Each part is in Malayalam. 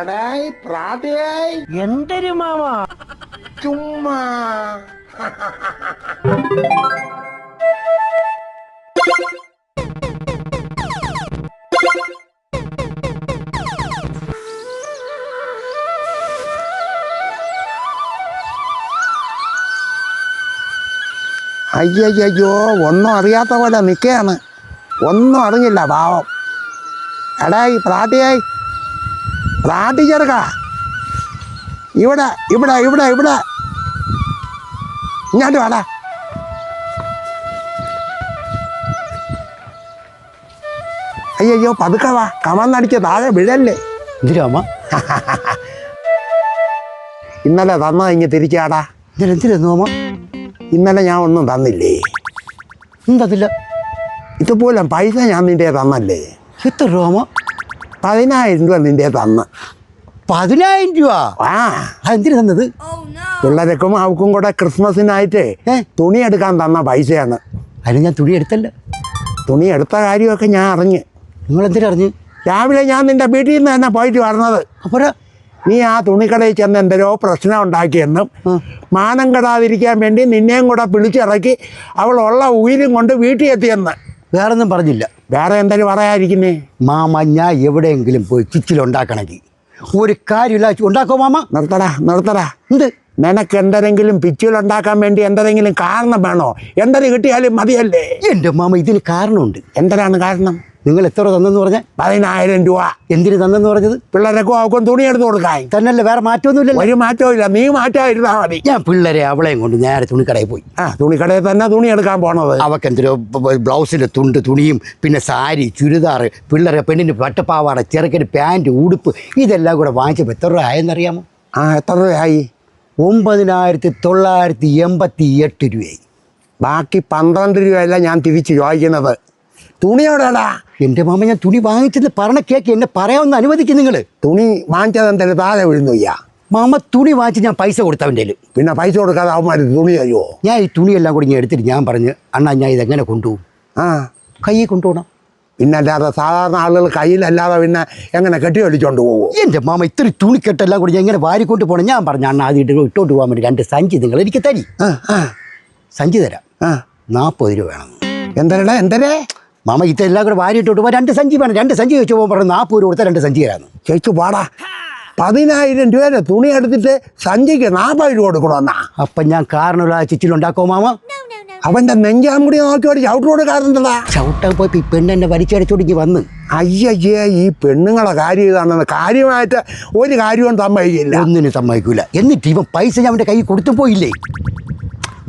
എടായ് പ്രാതയായി. എന്തൊരു മാമ? ചുമ്മാ. അയ്യയ്യോ ഒന്നും അറിയാത്ത പോലെ നിൽക്കുകയാണ്. ഒന്നും അറിഞ്ഞില്ല പാവം. എടായി പ്രാട്ടിയായി പ്രാട്ടി ചെറുക്ക ഇവിടെ ഇവിടെ ഇവിടെ ഇവിടെ. ഇങ്ങോട്ട് വാടാ. അയ്യോ പതുക്കെ വാ. കമന്നടിച്ച് താഴെ വിഴല്ലേ. എന്തിനാ അമ്മ? ഇന്നലെ തന്നാ ഇങ്ങ് തിരിച്ചാടാ ഇന്നലെ എന്തിനാ അമ്മ? ഇന്നലെ ഞാൻ ഒന്നും തന്നില്ലേ? എന്തതില്ല ഇതുപോലെ പൈസ ഞാൻ നിന്റെ തന്നല്ലേ? എത്ര രൂപ പതിനായിരം രൂപ നിന്റെ തന്ന്. പതിനായിരം രൂപ? ആ. അതെന്തിനു തന്നത്? പിള്ളേരക്കും അവക്കും കൂടെ ക്രിസ്മസിനായിട്ട് ഏ? തുണി എടുക്കാൻ തന്ന പൈസയാണ്. അതിന് ഞാൻ തുണി എടുത്തല്ല. തുണി എടുത്ത കാര്യമൊക്കെ ഞാൻ അറിഞ്ഞ്. നിങ്ങൾ എന്തിനാ അറിഞ്ഞു? രാവിലെ ഞാൻ നിന്റെ വീട്ടിൽ നിന്ന് തന്നെ പോയിട്ട് വരണത് അപ്പോൾ നീ ആ തുണിക്കടയിൽ ചെന്ന് എന്തരോ പ്രശ്നം ഉണ്ടാക്കിയെന്നും. മാനം കെടാതിരിക്കാൻ വേണ്ടി നിന്നെയും കൂടെ പിടിച്ചിറക്കി അവൾ ഉള്ള ഉയിരും കൊണ്ട് വീട്ടിൽ എത്തിയെന്ന്. വേറൊന്നും പറഞ്ഞില്ല. വേറെ എന്തായാലും പറയാതിരിക്കുന്നേ മാമ ഞാൻ എവിടെയെങ്കിലും പോയി ചിച്ചിലുണ്ടാക്കണമെങ്കിൽ ഒരു കാര്യമില്ല. ഉണ്ടാക്കോ മാമ? നിർത്തടാ നിർത്തടാ. എന്ത്? നിനക്ക് എന്തെങ്കിലും പിച്ചുകളുണ്ടാക്കാൻ വേണ്ടി എന്തെങ്കിലും കാരണം വേണോ? എന്തെങ്കിലും കിട്ടിയാലും മതിയല്ലേ? എന്റെ മാമ ഇതിന് കാരണമുണ്ട്. എന്തിനാണ് കാരണം? നിങ്ങൾ എത്ര തന്നെന്ന് പറഞ്ഞാൽ പതിനായിരം രൂപ. എന്തിന് തന്നെന്ന് പറഞ്ഞത്? പിള്ളേരൊക്കെ അവക്കും തുണി എടുത്ത് കൊടുക്കാൻ. തന്നല്ലേ വേറെ മാറ്റമൊന്നുമില്ല ഒരു മാറ്റവും ഇല്ല നീ മാറ്റമായിരുന്നാ മതി. ഞാൻ പിള്ളേരെ അവളെയും കൊണ്ട് നേരെ തുണിക്കടയിൽ പോയി. ആ തുണിക്കടയിൽ തന്നെ തുണി എടുക്കാൻ പോണത്. അവക്ക് എന്തൊരു ബ്ലൗസിന്റെ തുണ്ട് തുണിയും പിന്നെ സാരി ചുരിദാർ പിള്ളേരെ പെണ്ണിന് പട്ടപ്പാവാട ചെറുക്കന് പാന്റ് ഉടുപ്പ് ഇതെല്ലാം കൂടെ വാങ്ങിച്ചപ്പോൾ എത്ര രൂപ ആയെന്നറിയാമോ ആ എത്ര രൂപയായി? ഒമ്പതിനായിരത്തി തൊള്ളായിരത്തി എൺപത്തി എട്ട് രൂപയായി. ബാക്കി പന്ത്രണ്ട് രൂപയല്ല ഞാൻ തിരിച്ച് ചോദിക്കുന്നത്. തുണി എവിടെയാടാ എന്റെ മാമ ഞാൻ തുണി വാങ്ങിച്ചെന്ന് പറഞ്ഞ കേക്ക് എന്നെ പറയാമെന്ന് അനുവദിക്കും നിങ്ങൾ തുണി വാങ്ങിച്ചതെന്തായാലും താഴെ വീഴുന്നുയ്യാ മാമ തുണി വാങ്ങിച്ച് ഞാൻ പൈസ കൊടുത്തവന്റെ പിന്നെ പൈസ കൊടുക്കാതെ അവന്മാർ തുണി തരുമോ ഞാൻ ഈ തുണിയെല്ലാം കൂടി ഞാൻ എടുത്തിട്ട് ഞാൻ പറഞ്ഞ് അണ്ണാ ഞാൻ ഇതെങ്ങനെ കൊണ്ടുപോകും? ആ. കയ്യിൽ കൊണ്ടുപോകണം. പിന്നെ അല്ലാതെ സാധാരണ ആളുകൾ കയ്യിലല്ലാതെ പിന്നെ എങ്ങനെ കെട്ടി വലിച്ചോണ്ട് പോകുമോ എന്റെ മാമ ഇത്തിരി തുണിക്കെട്ടെല്ലാം കൂടി ഞാൻ എങ്ങനെ വാരിക്കൊണ്ട് പോകണം. ഞാൻ പറഞ്ഞു അണ്ണാ അത് ഇട്ട് ഇട്ടോട്ട് പോകാൻ വേണ്ടി രണ്ട് സഞ്ചി നിങ്ങൾ എനിക്ക് തരി. സഞ്ചി തരാം. ആ. നാൽപ്പത് രൂപ വേണം. എന്തരടാ എന്തരേ? മാമ ഇതെല്ലാം കൂടെ വാരി ഇട്ടോട്ട് പോകാൻ രണ്ട് സഞ്ചി വേണം. രണ്ട് സഞ്ചി വെച്ച് പോകുമ്പോൾ പറഞ്ഞു നാൽപ്പത് രൂപ കൊടുത്താൽ രണ്ട് സഞ്ചി തരാന്ന്. ചേച്ചു പാടാ പതിനായിരം രൂപയുടെ തുണി എടുത്തിട്ട് സഞ്ചിക്ക് നാൽപ്പത് രൂപ കൊടുക്കണമെന്നാ അപ്പം ഞാൻ കാരണമില്ല ചിച്ചിലുണ്ടാക്കോ മാമ? അവന്റെ നെഞ്ചാം കൂടി നോക്കിയോട് ചവിട്ട് കൊടുക്കാറുണ്ടടാ ചവിട്ടാൻ പോയപ്പോൾ ഈ പെണ്ണ് എന്നെ വലിച്ചടിച്ചോടിക്ക് വന്ന്. അയ്യയ്യേ ഈ പെണ്ണുങ്ങളെ കാര്യം ഇതാണെന്ന് കാര്യമായിട്ട് ഒരു കാര്യവും സമ്മതിക്കില്ല. ഒന്നിനും സമ്മതിക്കില്ല എന്നിട്ട് ഇവൻ പൈസ ഞാൻ അവന്റെ കയ്യിൽ കൊടുത്തു പോയില്ലേ?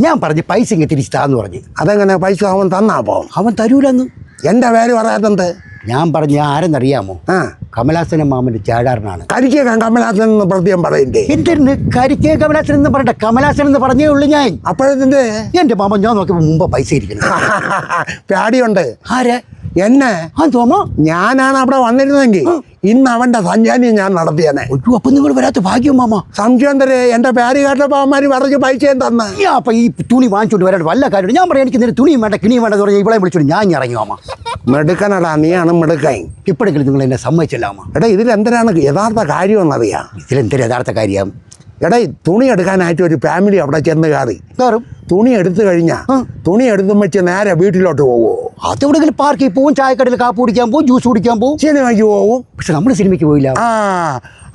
ഞാൻ പറഞ്ഞു പൈസ ഇങ്ങനെ തിരിച്ചു താന്ന് പറഞ്ഞു. അതെങ്ങനെ പൈസ അവൻ തന്നാ പോവും അവൻ തരൂലെന്ന്. എന്റെ പേര് പറയാത്തത്? ഞാൻ പറഞ്ഞു ആരെന്നറിയാമോ? ആ. കമലാസന മാമന്റെ ചാടാറിനാണ്. കരിക്കേക്കാൻ കമലാസൻ എന്ന് പ്രത്യേകം പറയണ്ടേ? എന്തിന്? കരിക്കേ കമലാസൻ എന്ന് പറഞ്ഞ കമലാസൻ എന്ന് പറഞ്ഞേ ഉള്ളൂ ഞാൻ. അപ്പോഴത്തെ എന്റെ മാമൻ ഞാൻ നോക്കിയപ്പോ മുമ്പ് പൈസ ഇരിക്കണം പേടിയുണ്ട്. ആരെ? എന്നെ? ഞാനാണ് അവിടെ വന്നിരുന്നെങ്കിൽ ഇന്ന് അവന്റെ സഞ്ചാരി ഞാൻ നടത്തിയനെ. അപ്പൊ അപ്പം നിങ്ങൾ വരാത്ത ഭാഗ്യം മാമ. സംശയം എന്റെ പേര് കേട്ടപ്പോൾ പറഞ്ഞു പറഞ്ഞ് പൈസയും തന്ന്. അപ്പം ഈ തുണി വാങ്ങിച്ചോണ്ട് വരാൻ വല്ല കാര്യം ഞാൻ പറയാം എനിക്ക് നിന്റെ തുണിയും വേണ്ട കിണിയും വേണ്ട പറഞ്ഞാൽ ഇവളെ വിളിച്ചോണ്ട് ഞാൻ ഇറങ്ങി മാമ. മെടുക്കനടാ നീയാണ് മെടുക്കൻ. ഇപ്പോഴെങ്കിലും നിങ്ങൾ എന്നെ സമ്മതിച്ചില്ല മാമ. എടാ ഇതിലെന്തിനാണ് യഥാർത്ഥ കാര്യം എന്നറിയാം? ഇതിലെന്തൊരു യഥാർത്ഥ കാര്യം? എടാ തുണി എടുക്കാനായിട്ട് ഒരു ഫാമിലി അവിടെ ചെന്ന് കയറി. കയറും. തുണി എടുത്തു കഴിഞ്ഞാൽ തുണി എടുത്തും വെച്ച് നേരെ വീട്ടിലോട്ട് പോവോ? അതെവിടെങ്കിലും പാർക്കിൽ പോവും ചായക്കടയിൽ കാപ്പ് കുടിക്കാൻ പോവും ജ്യൂസ് കുടിക്കാൻ പോവും. സിനിമയ്ക്ക് പോവും. പക്ഷെ നമ്മുടെ സിനിമയ്ക്ക് പോയില്ല. ആ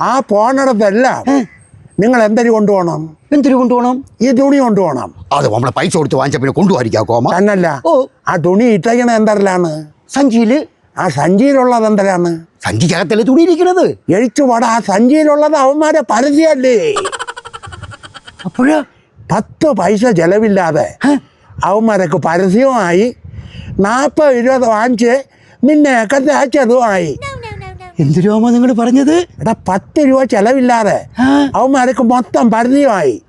ആ പോണടത്തെല്ലാം നിങ്ങൾ എന്തൊരു കൊണ്ടുപോകണം? എന്തൊരു കൊണ്ടുപോകണം? ഈ തുണി കൊണ്ടുപോകണം. അത് നമ്മളെ പൈസ കൊടുത്ത് വാങ്ങിച്ച പിന്നെ കൊണ്ടുപോയിരിക്കാം കോമ തന്നല്ല. ഓ. ആ തുണി ഇട്ടേക്കണ എന്തരലാണ്? സഞ്ചിയിൽ? ആ സഞ്ചിയിലുള്ളത് എന്തരാണ് സഞ്ചിക്കകത്തല്ലേ തുണിയിരിക്കണത് എഴുച്ചുപാട് എഴിച്ചു പട ആ സഞ്ചിയിലുള്ളത് അവന്മാരെ പരസ്യമല്ലേ അപ്പോഴാ? പത്ത് പൈസ ചെലവില്ലാതെ അവന്മാരൊക്കെ പരസ്യമായി നാൽപ്പത് ഇരുപത് വാങ്ങിച്ച് നിന്നെയൊക്കെ തേച്ചതുമായി രൂപ നിങ്ങൾ പറഞ്ഞത്? എടാ പത്ത് രൂപ ചെലവില്ലാതെ അവന്മാരൊക്കെ മൊത്തം പരസ്യമായി.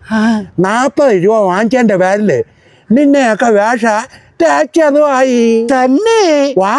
നാൽപ്പത് രൂപ വാങ്ങിച്ചതിന്റെ പേരിൽ നിന്നെയൊക്കെ വേഷ തേച്ചതുമായി. തന്നെ? വാ.